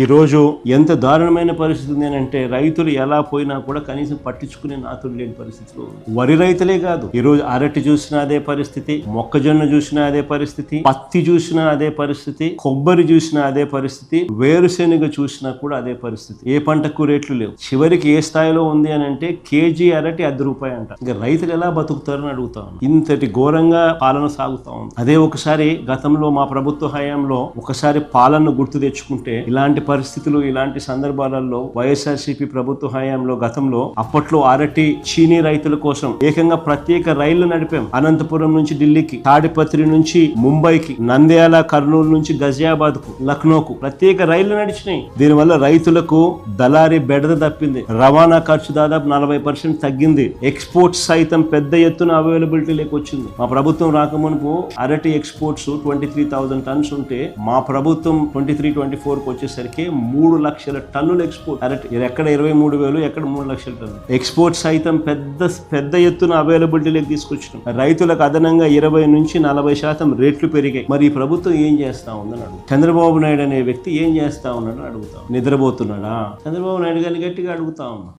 ఈ రోజు ఎంత దారుణమైన పరిస్థితి ఉంది అని అంటే రైతులు ఎలా పోయినా కూడా కనీసం పట్టించుకునే నాతులు లేని పరిస్థితిలో ఉంది. వరి రైతులే కాదు ఈ రోజు అరటి చూసినా అదే పరిస్థితి మొక్కజొన్న చూసినా అదే పరిస్థితి పత్తి చూసినా అదే పరిస్థితి కొబ్బరి చూసినా అదే పరిస్థితి వేరుశెనగ చూసినా కూడా అదే పరిస్థితి. ఏ పంటకు రేట్లు లేవు. చివరికి ఏ స్థాయిలో ఉంది అని అంటే కేజీ అరటి అర్ధ రూపాయి అంట. ఇంకా రైతులు ఎలా బతుకుతారని అడుగుతా ఉన్నాను ఇంతటి ఘోరంగా పాలన సాగుతా ఉంది. అదే ఒకసారి గతంలో మా ప్రభుత్వ హయాంలో ఒకసారి పాలన గుర్తు తెచ్చుకుంటే ఇలాంటి పరిస్థితులు ఇలాంటి సందర్భాలలో వైఎస్ఆర్సీపీ ప్రభుత్వ హయాంలో గతంలో అప్పట్లో అరటి చీనీ రైతుల కోసం ఏకంగా ప్రత్యేక రైళ్ళు నడిపాం. అనంతపురం నుంచి ఢిల్లీకి తాడిపత్రి నుంచి ముంబైకి నంద్యాల కర్నూలు నుంచి గజియాబాద్కు లక్నోకు ప్రత్యేక రైళ్ళు నడిచినాయి. దీనివల్ల రైతులకు దళారీ బెడద తప్పింది. రవాణా ఖర్చు దాదాపు నలభై పర్సెంట్ తగ్గింది. ఎక్స్పోర్ట్స్ సైతం పెద్ద ఎత్తున అవైలబిలిటీ వచ్చింది మా ప్రభుత్వం రాకమునుపు అరటి exports twenty three thousand tons ఉంటే మా ప్రభుత్వం ట్వంటీ త్రీ ట్వంటీ ఫోర్కి వచ్చేసరికి కి మూడు లక్షల టన్నులు ఎక్స్పోర్ట్ అరటి ఎక్కడ ఇరవై మూడు వేలు ఎక్కడ మూడు లక్షల టన్నులు? ఎక్స్పోర్ట్ సైతం పెద్ద పెద్ద ఎత్తున అవైలబిలిటీలోకి తీసుకొచ్చినాం. రైతులకు అదనంగా ఇరవై నుంచి నలభై శాతం రేట్లు పెరిగాయి. మరి ఈ ప్రభుత్వం ఏం చేస్తా ఉందని అడుగు చంద్రబాబు నాయుడు అనే వ్యక్తి ఏం చేస్తా ఉన్నాడని అడుగుతాం. నిద్రపోతున్నాడా? చంద్రబాబు నాయుడు గారిని గట్టిగా అడుగుతా ఉన్నా.